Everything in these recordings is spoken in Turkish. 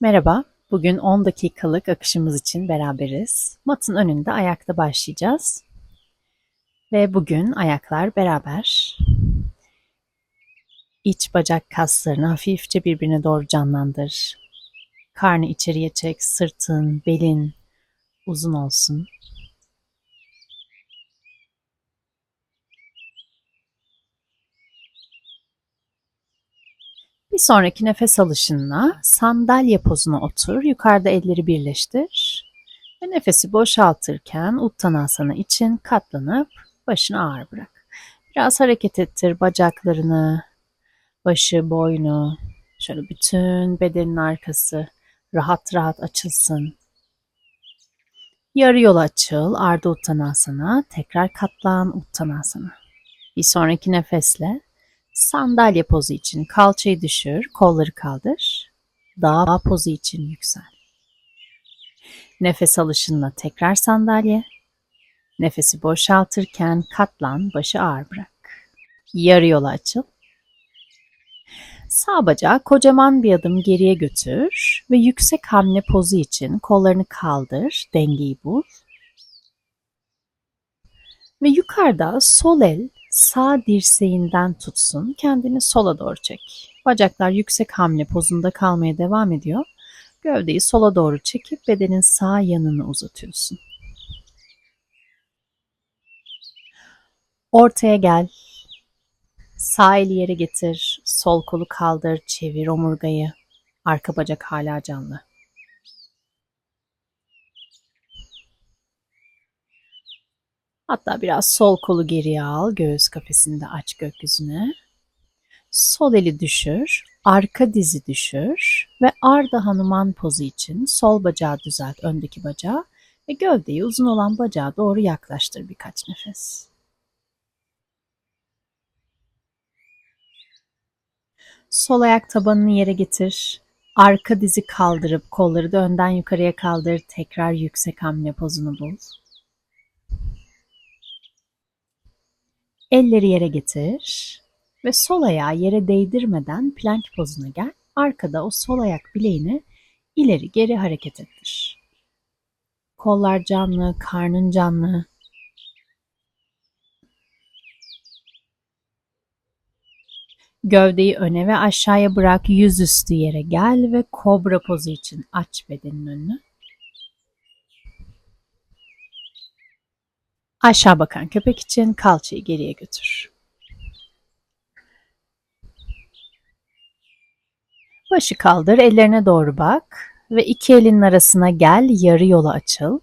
Merhaba, bugün 10 dakikalık akışımız için beraberiz. Matın önünde ayakta başlayacağız. Ve bugün ayaklar beraber. İç bacak kaslarını hafifçe birbirine doğru canlandır. Karnı içeriye çek, sırtın, belin uzun olsun. Bir sonraki nefes alışınla sandalye pozuna otur. Yukarıda elleri birleştir. Ve nefesi boşaltırken Uttanasana için katlanıp başını ağır bırak. Biraz hareket ettir bacaklarını, başı, boynu, şöyle bütün bedenin arkası rahat rahat açılsın. Yarı yol açıl, Arda Uttanasana, tekrar katlan Uttanasana. Bir sonraki nefesle Sandalye pozu için kalçayı düşür, kolları kaldır. Dağ pozu için yüksel. Nefes alışınla tekrar sandalye. Nefesi boşaltırken katlan, başı ağır bırak. Yarı yola açıl. Sağ bacağı kocaman bir adım geriye götür ve yüksek hamle pozu için kollarını kaldır, dengeyi bul. Ve yukarıda sol el Sağ dirseğinden tutsun. Kendini sola doğru çek. Bacaklar yüksek hamle pozunda kalmaya devam ediyor. Gövdeyi sola doğru çekip bedenin sağ yanını uzatıyorsun. Ortaya gel. Sağ eli yere getir. Sol kolu kaldır. Çevir omurgayı. Arka bacak hala canlı. Hatta biraz sol kolu geriye al, göğüs kafesinde aç gökyüzüne. Sol eli düşür, arka dizi düşür ve Arda Hanuman pozu için sol bacağı düzelt, öndeki bacağı ve gövdeyi uzun olan bacağa doğru yaklaştır birkaç nefes. Sol ayak tabanını yere getir. Arka dizi kaldırıp kolları da önden yukarıya kaldır. Tekrar yüksek hamle pozunu bul. Elleri yere getir ve sol ayağı yere değdirmeden plank pozuna gel. Arkada o sol ayak bileğini ileri geri hareket ettir. Kollar canlı, karnın canlı. Gövdeyi öne ve aşağıya bırak, yüzüstü yere gel ve kobra pozu için aç bedenin önünü. Aşağı bakan köpek için kalçayı geriye götür. Başı kaldır, ellerine doğru bak ve iki elin arasına gel, yarı yola açıl.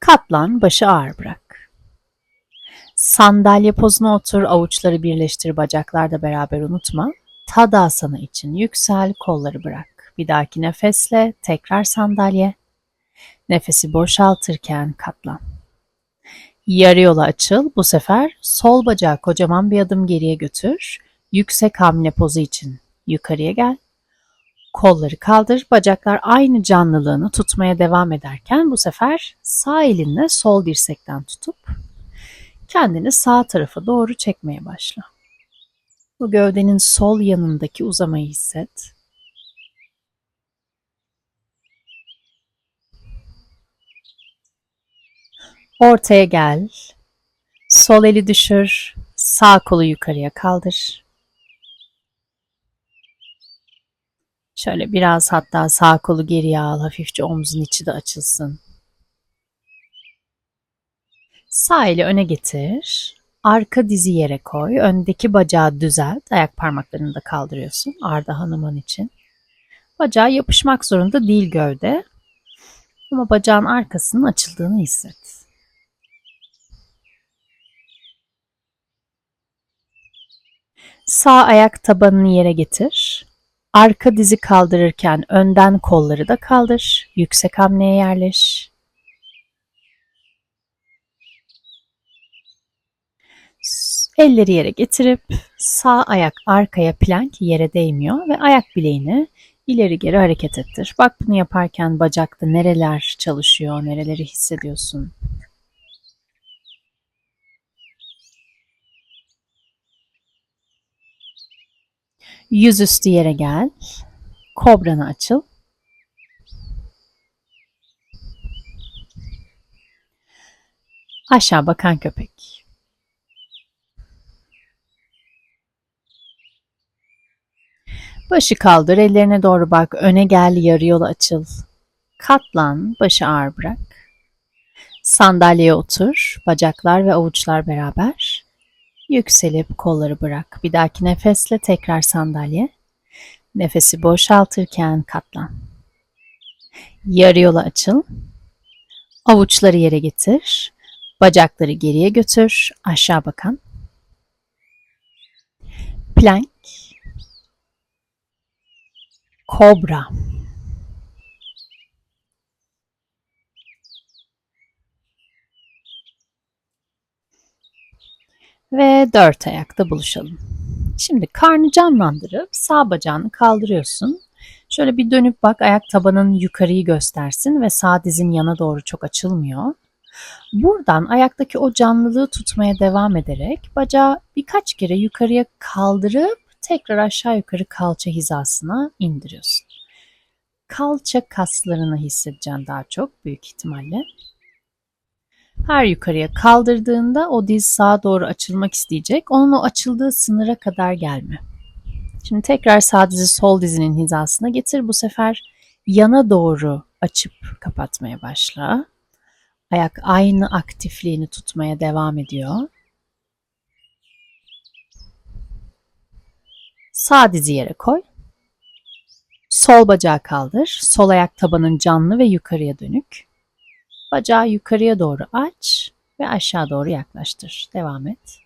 Katlan, başı ağır bırak. Sandalye pozuna otur, avuçları birleştir, bacaklar da beraber unutma. Tadasana için yüksel, kolları bırak. Bir dahaki nefesle tekrar sandalye. Nefesi boşaltırken katlan. Yarı yola açıl. Bu sefer sol bacağı kocaman bir adım geriye götür. Yüksek hamle pozu için yukarıya gel. Kolları kaldır. Bacaklar aynı canlılığını tutmaya devam ederken bu sefer sağ elinle sol dirsekten tutup kendini sağ tarafa doğru çekmeye başla. Bu gövdenin sol yanındaki uzamayı hisset. Ortaya gel. Sol eli düşür. Sağ kolu yukarıya kaldır. Şöyle biraz hatta sağ kolu geriye al. Hafifçe omzun içi de açılsın. Sağ eli öne getir. Arka dizi yere koy. Öndeki bacağı düzelt. Ayak parmaklarını da kaldırıyorsun. Arda Hanım'ın için. Bacağı yapışmak zorunda değil gövde. Ama bacağın arkasının açıldığını hisset. Sağ ayak tabanını yere getir. Arka dizi kaldırırken önden kolları da kaldır. Yüksek hamleye yerleş. Elleri yere getirip sağ ayak arkaya plank yere değmiyor ve ayak bileğini ileri geri hareket ettir. Bak bunu yaparken bacakta nereler çalışıyor, nereleri hissediyorsun. Yüzüstü yere gel. Kobrana açıl. Aşağı bakan köpek. Başı kaldır, ellerine doğru bak, öne gel, yarı yol açıl. Katlan, başı ağır bırak. Sandalyeye otur, bacaklar ve avuçlar beraber. Yükselip kolları bırak. Bir dahaki nefesle tekrar sandalye. Nefesi boşaltırken katlan. Yarı yola açıl. Avuçları yere getir. Bacakları geriye götür. Aşağı bakan. Plank. Kobra. Ve dört ayakta buluşalım. Şimdi karnı canlandırıp sağ bacağını kaldırıyorsun. Şöyle bir dönüp bak ayak tabanın yukarıyı göstersin ve sağ dizin yana doğru çok açılmıyor. Buradan ayaktaki o canlılığı tutmaya devam ederek bacağı birkaç kere yukarıya kaldırıp tekrar aşağı yukarı kalça hizasına indiriyorsun. Kalça kaslarını hissedeceksin daha çok büyük ihtimalle. Her yukarıya kaldırdığında o diz sağa doğru açılmak isteyecek. Onun o açıldığı sınıra kadar gelme. Şimdi tekrar sağ dizi sol dizinin hizasına getir. Bu sefer yana doğru açıp kapatmaya başla. Ayak aynı aktifliğini tutmaya devam ediyor. Sağ dizi yere koy. Sol bacağı kaldır. Sol ayak tabanın canlı ve yukarıya dönük. Bacağı yukarıya doğru aç ve aşağı doğru yaklaştır. Devam et.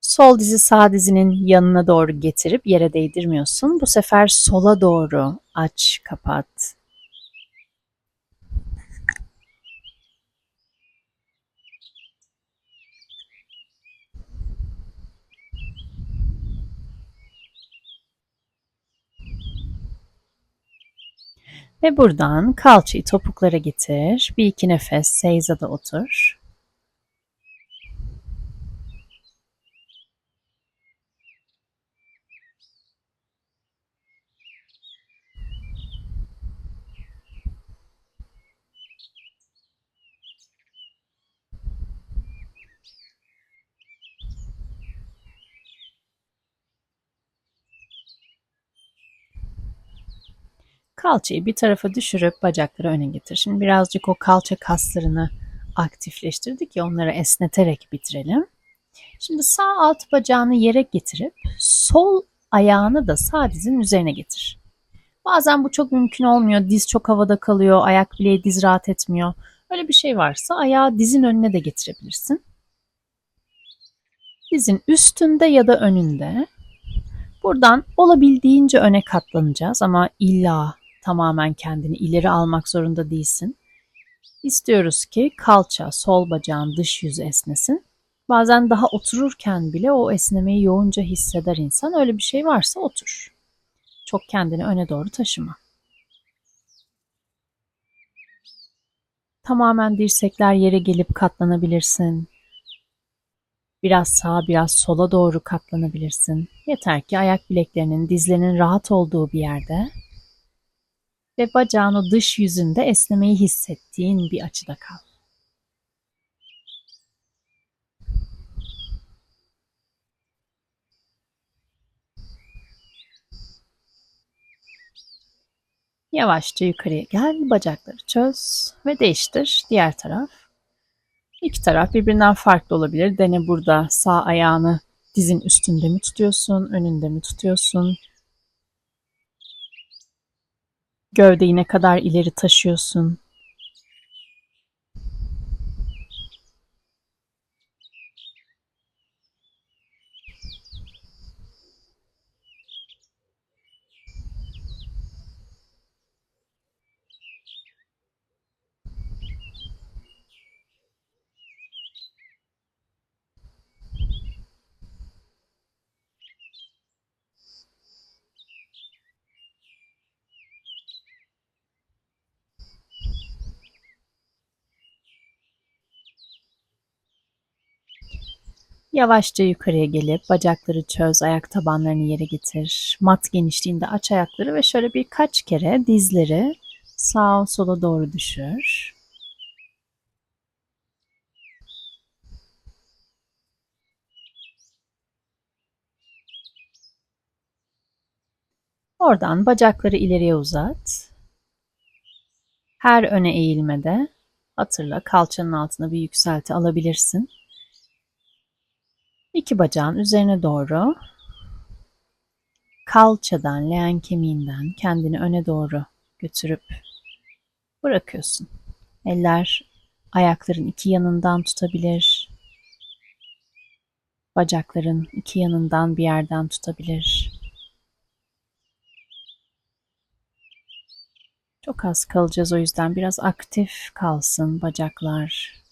Sol dizi sağ dizinin yanına doğru getirip yere değdirmiyorsun. Bu sefer sola doğru aç, kapat. Ve buradan kalçayı topuklara getir. Bir iki nefes seyzada otur. Kalçayı bir tarafa düşürüp bacakları öne getir. Şimdi birazcık o kalça kaslarını aktifleştirdik ya onları esneterek bitirelim. Şimdi sağ alt bacağını yere getirip sol ayağını da sağ dizin üzerine getir. Bazen bu çok mümkün olmuyor. Diz çok havada kalıyor, ayak bileği diz rahat etmiyor. Öyle bir şey varsa ayağı dizin önüne de getirebilirsin. Dizin üstünde ya da önünde. Buradan olabildiğince öne katlanacağız ama illa tamamen kendini ileri almak zorunda değilsin. İstiyoruz ki kalça, sol bacağın dış yüzü esnesin. Bazen daha otururken bile o esnemeyi yoğunca hisseder insan. Öyle bir şey varsa otur. Çok kendini öne doğru taşıma. Tamamen dirsekler yere gelip katlanabilirsin. Biraz sağa biraz sola doğru katlanabilirsin. Yeter ki ayak bileklerinin, dizlerinin rahat olduğu bir yerde ve bacağın o dış yüzünde esnemeyi hissettiğin bir açıda kal. Yavaşça yukarıya gel, bacakları çöz ve değiştir diğer taraf. İki taraf birbirinden farklı olabilir. Dene burada sağ ayağını dizin üstünde mi tutuyorsun, önünde mi tutuyorsun? Gövdeyi ne kadar ileri taşıyorsun? Yavaşça yukarıya gelip bacakları çöz, ayak tabanlarını yere getir. Mat genişliğinde aç ayakları ve şöyle birkaç kere dizleri sağa sola doğru düşür. Oradan bacakları ileriye uzat. Her öne eğilmede hatırla kalçanın altına bir yükselti alabilirsin. İki bacağın üzerine doğru kalçadan, leğen kemiğinden kendini öne doğru götürüp bırakıyorsun. Eller ayakların iki yanından tutabilir. Bacakların iki yanından bir yerden tutabilir. Çok az kalacağız o yüzden biraz aktif kalsın bacaklar.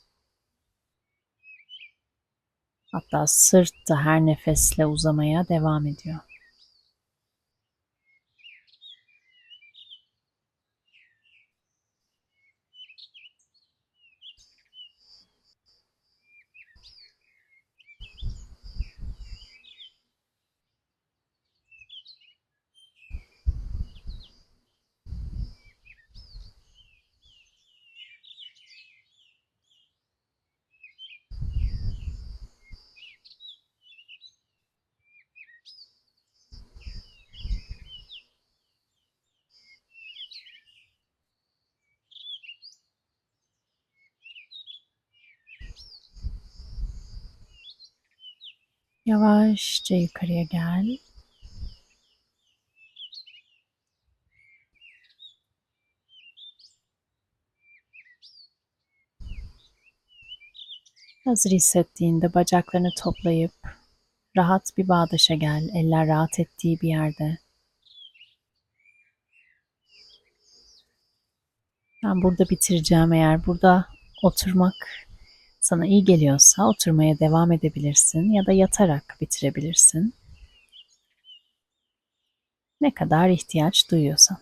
Hatta sırt da her nefesle uzamaya devam ediyor. Yavaşça yukarıya gel. Hazır hissettiğinde bacaklarını toplayıp rahat bir bağdaşa gel. Eller rahat ettiği bir yerde. Ben burada bitireceğim. Eğer burada oturmak sana iyi geliyorsa oturmaya devam edebilirsin ya da yatarak bitirebilirsin. Ne kadar ihtiyaç duyuyorsan.